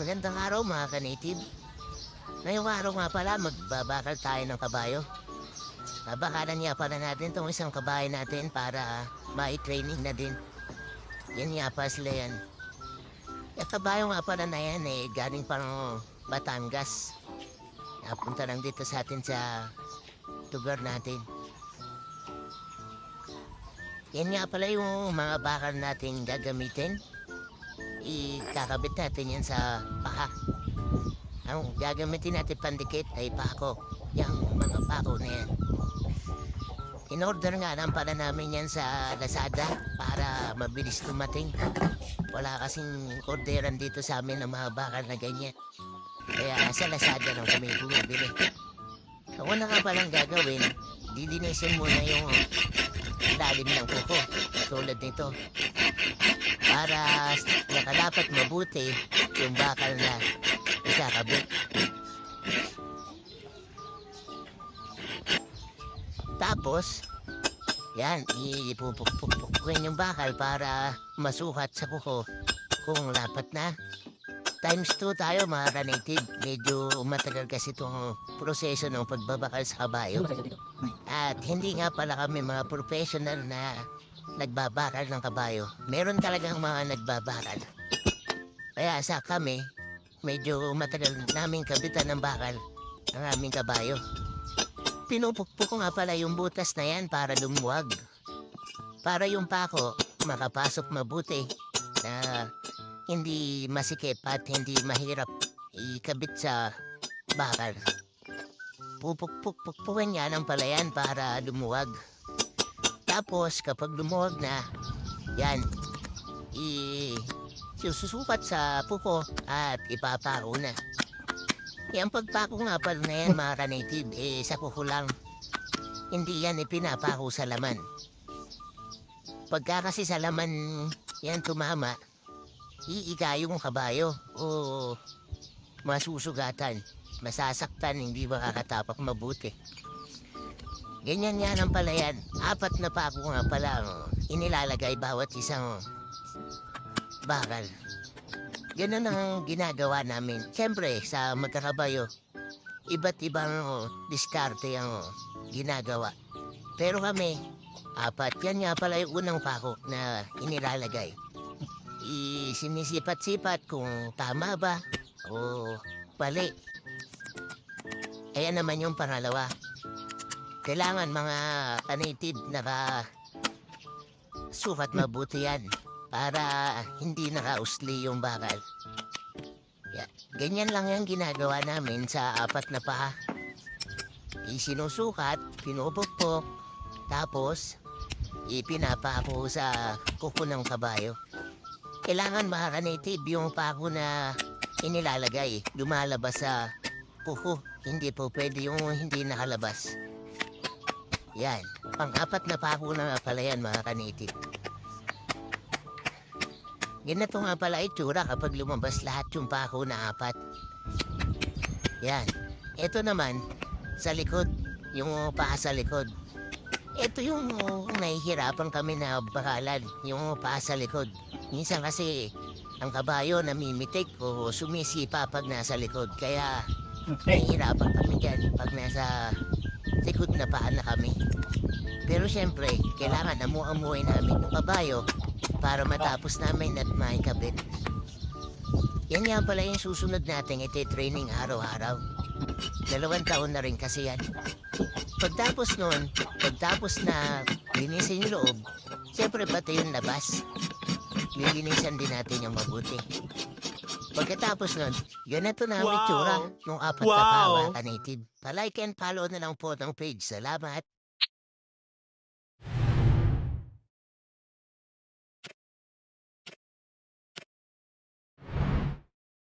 Magandang araw mga ka-native. Ngayong araw nga pala, magbabakal tayo ng kabayo. Babakalan niya pala natin tong isang kabayo natin para mai-training na din. Yan nga pa sila yan. Yung kabayo nga pala na yan eh, galing pang Batangas. Napunta lang dito sa atin sa lugar natin. Yan nga pala yung mga bakal natin gagamitin. Ikakabit natin yan sa paa. Ang gagamitin natin pandikit ay pako. Yung mga pako na yan. In-order nga lang pala namin yan sa Lazada para mabilis tumating. Wala kasing orderan dito sa amin ng mga bakal na ganyan. Kaya sa Lazada lang kami bumibili. Ako na nga palang gagawin, dilinisin muna yung lalim ng kuko. Tulad nito. Para nakadapat mabuti yung bakal na ikakabit. Tapos, yan, ipupukpukin yung bakal para masukat sa kuko kung lapat na. Times 2 tayo mga ka-native. Medyo matagal kasi itong proseso ng pagbabakal sa kabayo. At hindi nga pala kami mga professional na nagbabakal ng kabayo. Meron talagang mga nagbabakal. Kaya sa kami, medyo matagal namin kabitan ng bakal ang aming kabayo. Pinupukpok ko nga pala yung butas na yan para lumuwag. Para yung pako makapasok mabuti na hindi masikip at hindi mahirap ikabit sa bakal. Pupukpukpukin niya ng palayan para lumuwag. Tapos kapag lumuwag na, yan, i susukat sa puko at ipapako na. Yung pagpako nga pala na yan mga ka-native, eh sa kuko lang. Hindi yan ipinapako sa laman. Pagka kasi sa laman yan tumama, iiga yung kabayo o masusugatan, masasaktan, hindi makakatapak mabuti. Ganyan nga lang pala yan. Apat na pako nga pala inilalagay bawat isang bakal. Ganun ang ginagawa namin. Siyempre, sa magkakabayo, iba't ibang oh, diskarte ang oh, ginagawa. Pero kami, apat. Yan nga pala yung unang pako na inilalagay. Isinisipat-sipat kung tama ba o pali. Ayan naman yung pangalawa. Kailangan mga ka-native naka sukat mabuti yan para hindi nakausli yung bakal. Yeah. Ganyan lang yung ginagawa namin sa apat na paa. Isinusukat, pinupukpok, tapos ipinapako sa kuko ng kabayo. Kailangan native yung pako na inilalagay, lumalabas sa kuko. Hindi po pwede yung hindi nakalabas. Yan. Pang-apat na pako na pala yan mga ka-native. Ganito nga pala itsura kapag lumabas lahat yung pako na apat. Yan. Ito naman, sa likod, yung paa sa likod. Ito yung uh, nahihirapan kami na bakalan, yung paa sa likod. Minsan kasi ang kabayo namimitik o sumisipa pag nasa likod. Kaya nahihirapan kami dyan pag nasa likod na paa na kami. Pero siyempre, kailangan amu-amuin namin yung kabayo para matapos namin at maikabit. Yan nga pala yung susunod natin iti training araw-araw. Dalawang taon na rin kasi yan. Pagtapos nun, pagtapos na linisin yung loob, siyempre pati yung labas. Lilinisan din natin yung mabuti. Pagkatapos nun, ganito na ang Wow! itsura ng apat na Wow! pawa ka native. Pa-like and follow na lang po ng page. Salamat!